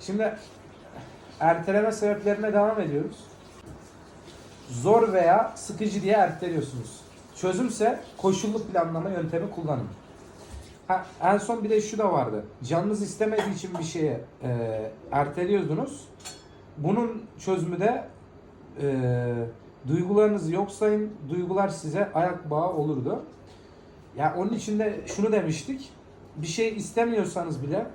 Şimdi erteleme sebeplerine devam ediyoruz. Zor veya sıkıcı diye erteliyorsunuz. Çözümse koşullu planlama yöntemi kullanın. Ha, en son bir de şu da vardı. Canınız istemediği için bir şeye e, erteliyordunuz. Bunun çözümü de e, duygularınızı yok sayın. Duygular size ayak bağı olurdu. Ya onun için de şunu demiştik. Bir şey istemiyorsanız bile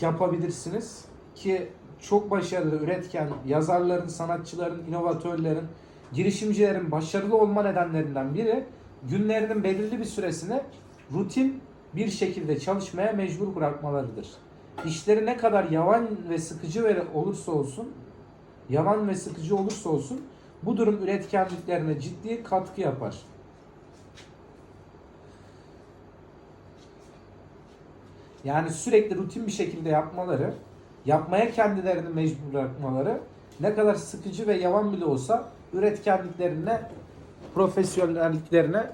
yapabilirsiniz ki çok başarılı, üretken yazarların, sanatçıların, inovatörlerin, girişimcilerin başarılı olma nedenlerinden biri günlerinin belirli bir süresini rutin bir şekilde çalışmaya mecbur bırakmalarıdır. İşleri ne kadar yavan ve sıkıcı olursa olsun, yavan ve sıkıcı olursa olsun bu durum üretkenliklerine ciddi katkı yapar. Yani sürekli rutin bir şekilde yapmaları, yapmaya kendilerini mecbur bırakmaları ne kadar sıkıcı ve yavan bile olsa üretkenliklerine, profesyonelliklerine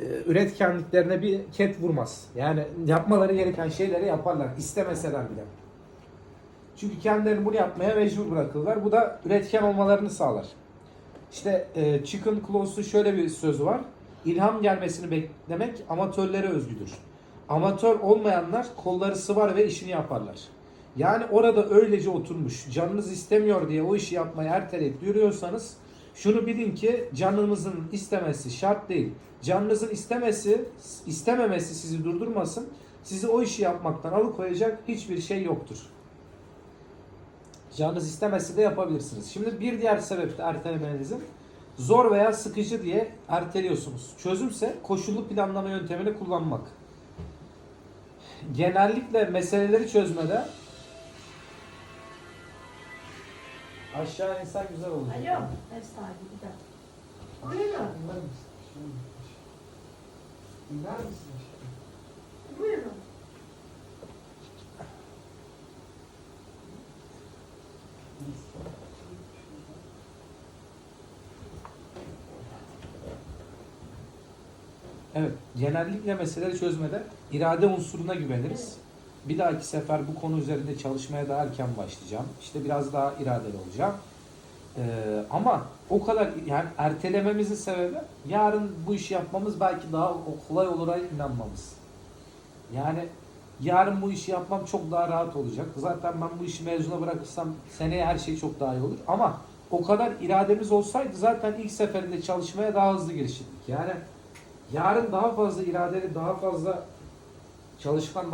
e, üretkenliklerine bir ket vurmaz. Yani yapmaları gereken şeyleri yaparlar istemeseler bile. Çünkü kendilerini bunu yapmaya mecbur bırakırlar. Bu da üretken olmalarını sağlar. İşte e, Chicken Claus'un şöyle bir sözü var. İlham gelmesini beklemek amatörlere özgüdür. Amatör olmayanlar kolları sıvar ve işini yaparlar. Yani orada öylece oturmuş, canınız istemiyor diye o işi yapmayı erteleyip duruyorsanız şunu bilin ki canınızın istemesi şart değil. Canınızın istemesi, istememesi sizi durdurmasın. Sizi o işi yapmaktan alıkoyacak hiçbir şey yoktur. Canınız istemesi de yapabilirsiniz. Şimdi bir diğer sebep de ertelemenizin zor veya sıkıcı diye erteliyorsunuz. Çözümse koşullu planlama yöntemini kullanmak. Genellikle meseleleri çözmede aşağı insan güzel olur. Alo, ev sahibi bir dakika. Buyurun, buyurun. Evet, genellikle meseleleri çözmede irade unsuruna güveniriz. Bir dahaki sefer bu konu üzerinde çalışmaya daha erken başlayacağım. İşte biraz daha iradeli olacağım. Ee, ama o kadar yani ertelememizin sebebi yarın bu işi yapmamız belki daha kolay olura inanmamız. Yani yarın bu işi yapmam çok daha rahat olacak. Zaten ben bu işi mezuna bırakırsam seneye her şey çok daha iyi olur. Ama o kadar irademiz olsaydı zaten ilk seferinde çalışmaya daha hızlı girişirdik. Yani yarın daha fazla iradeli, daha fazla çalışkan,